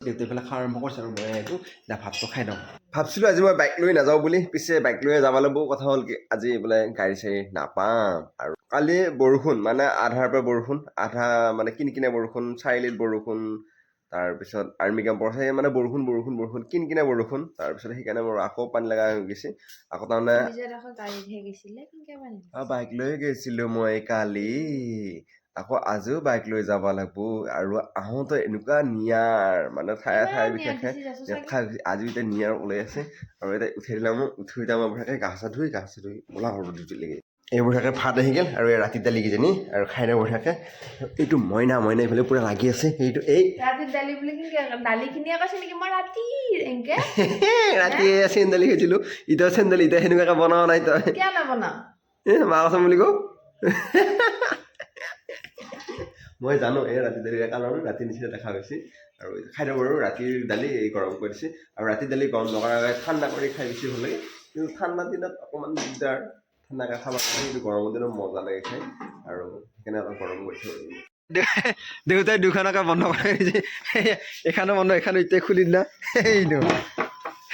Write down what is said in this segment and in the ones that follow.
দেউতাই পেলাই খাওঁ আৰম্ভ কৰিছে আৰু মই এইটো এতিয়া ভাতটো খাই দিওঁ ভাবছিলোঁ আজি মই বাইক লৈ নাযাওঁ বুলি পিছে বাইক লৈ যাব লাগিব। কথা হ'ল কি আজি বোলে গাড়ী চাড়ী নাপাম আৰু কালি বৰষুণ মানে আধাৰ পৰা বৰষুণ আধা মানে কিন কিনে বৰষুণ চাৰিআলিত বৰষুণ তাৰপিছত আৰ্মি কেম্পৰ সেই মানে বৰষুণ বৰষুণ বৰষুণ কিন কিনে বৰষুণ তাৰপিছত সেইকাৰণে মোৰ আকৌ পানী লগা হৈ গৈছে। আকৌ তাৰমানে বাইক লৈ গৈছিলো মই কালি। আকৌ আজিও বাইক লৈ যাব লাগিব। আৰু আহোঁতে এনেকুৱা নিয়াৰ মানে ঠায়ে ঠায়ে বিশেষে ঠাই আজি এতিয়া নিয়াৰ ওলাই আছে আৰু এতিয়া উঠাই দিলে মই উঠি এতিয়া মই বঢ়িয়াকৈ গা চা ধুই গা চা ধুই ওলা হ'ব ডিউটিলৈকে এই বঢ়িয়াকৈ ভাত আহি গ'ল আৰু ৰাতি দালি কিজনী আৰু খাই দিওঁ বঢ়িয়াকৈ এইটো মইনা মইনা এইফালে পূৰা লাগি আছে সেইটো এই ৰাতি চেণ্ডেলি খাইছিলোঁ এতিয়া চেণ্ডেল এতিয়া সেনেকুৱাকৈ বনোৱা নাই তই। মা কচম বুলি কওঁ। মই জানো এই ৰাতি দালিৰ কাৰণ ৰাতি নিচিনা দেখা গৈছে আৰু খাই দিব বাৰু ৰাতিৰ দালি এই গৰম কৰি দিছে। আৰু ৰাতি দালি গৰম নকৰাৰ আগত ঠাণ্ডা কৰি খাই বেছি ভাল লাগে। কিন্তু ঠাণ্ডা দিনত অকণমান দিগদাৰ। ঠাণ্ডাকৈ খাব কাৰণে কিন্তু গৰমৰ দিনত মজা লাগে খাই। আৰু সেইকাৰণে অলপ গৰম কৰি থৈ দেউতাই দুখনকে বন্ধ কৰি দিছে এখানো বন্ধ এখানো এতিয়া খুলি দিলা। সেইটো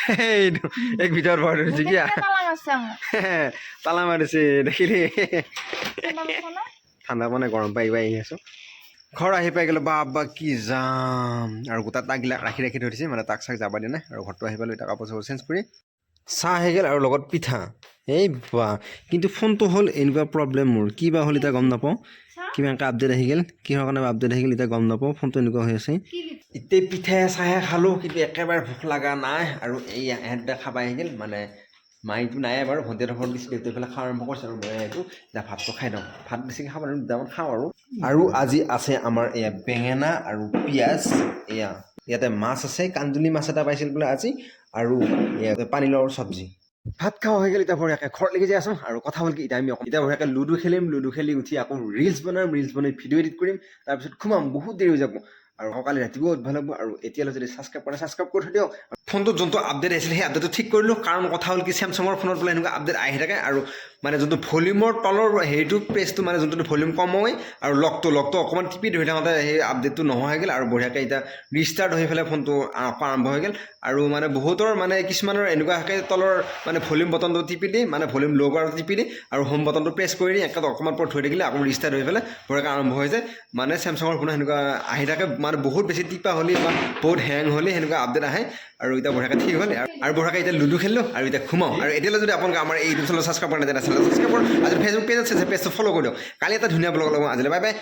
সেইটো এক ভিতৰত ভৰাই ধৰিছে কি কেনেকে তালা মাৰছে দেখিলি? ঠাণ্ডা মানে গৰম পাই পাই আহি আছোঁ। ঘৰ আহি পাই গ'লো বা বা কি যাম। আৰু গোটা তাকগিলা ৰাখি ৰাখি থৈ দিছে মানে তাক চাক যাব দিয়া নাই। আৰু ঘৰটো আহি পালোঁ এতিয়া কাপোৰ চাপোৰ চেঞ্জ কৰি চাহ আহি গ'ল আৰু লগত পিঠা। এই বা কিন্তু ফোনটো হ'ল এনেকুৱা প্ৰব্লেম মোৰ। কি বা হ'ল এতিয়া গম নাপাওঁ? কিবা এনেকৈ আপডেট আহি গ'ল। কিহৰ কাৰণে আপডেট আহি গ'ল এতিয়া গম নাপাওঁ। ফোনটো এনেকুৱা হৈ আছে। এতিয়া পিঠাই চাহে খালোঁ কিন্তু একেবাৰে ভোক লগা নাই। আৰু এই এহেঁতে খাব আহি গ'ল। মানে মাইটো নাই বাৰু ভণ্টিহঁতৰ ঘৰত গৈছে দেউতাই পেলাই খাওঁ আৰম্ভ কৰিছে। আৰু মই এইটো এতিয়া ভাতটো খাই দিওঁ। ভাত বেছিকৈ খাব নোৱাৰোঁ দুটামান খাওঁ আৰু। আৰু আজি আছে আমাৰ এয়া বেঙেনা আৰু পিঁয়াজ এয়া ইয়াতে মাছ আছে কান্দুলি মাছ এটা পাইছিল বোলে আজি আৰু ইয়াতে পানীলাওৰ চব্জি। ভাত খাওঁ হৈ গ'ল এতিয়া বঢ়িয়াকৈ ঘৰত লাগি যাই আছোঁ আৰু কথা হ'ল কি এতিয়া আমি অকণ- এতিয়া বঢ়িয়াকৈ লুডু খেলিম লুডু খেলি উঠি আকৌ ৰিলচ বনাম ৰিলচ বনাই ভিডিঅ' এডিট কৰিম তাৰপিছত সোমাম বহুত দেৰি হৈ যাব। আৰু কালি ৰাতিপুৱা উঠিব লাগিব আৰু এতিয়ালৈ যদি ছাবস্ক্ৰাইব কৰা ছাবস্ক্ৰাইব কৰি থৈ দিয়ক। ফোনটোত যোনটো আপডেট আহিছিলে সেই আপডেটটো ঠিক কৰিলোঁ কাৰণ কথা হ'ল কি চেমচাঙৰ ফোনত বোলে এনেকুৱা আপডেট আহি থাকে আৰু মানে যোনটো ভলিউমৰ তলৰ হেৰিটো প্ৰেছটো মানে যোনটো ভলিউম কম হয় আৰু লকটো লকটো অকণমান টিপি ধৰি থাকোঁতে সেই আপডেটটো নোহোৱা হৈ গ'ল আৰু বঢ়িয়াকৈ এতিয়া ৰিষ্টাৰ্ট হৈ পেলাই ফোনটো আকৌ আৰম্ভ হৈ গ'ল। আৰু মানে বহুতৰ মানে কিছুমানৰ এনেকুৱা থাকে তলৰ মানে ভলিউম বটনটো টিপি দি মানে ভলিউম ল' কৰাটো টিপি দি আৰু হোম বটনটো প্ৰেছ কৰি দি একে অকণমান পৰ থৈ থাকিলে আকৌ ৰিষ্টাৰ্ট হৈ পেলাই বঢ়িয়াকৈ আৰম্ভ হৈ যায়। মানে চেমচাঙৰ ফোনত সেনেকুৱা আহি থাকে মানে বহুত বেছি টিপা হ'লে বা বহুত হেং হ'লে সেনেকুৱা আপডেট আহে আৰু এতিয়া বঢ়িয়াকৈ ঠিক হ'ল। আৰু বঢ়িয়াকৈ এতিয়া লুডু খেলিলোঁ আৰু এতিয়া ঘুমাওঁ। আৰু এতিয়ালৈ যদি আপোনালোকে আমাৰ এই ইউটিউব চেনেল ছাবস্ক্ৰাইব কৰা নাই তেনে ছাবস্ক্ৰাইব কৰক আজি ফেচবুক পেজ আছে পেজটো ফ'ল' কৰি দিয়ক কালি এটা ধুনীয়া ব্লগ ল'ব আজিলৈ বাই বাই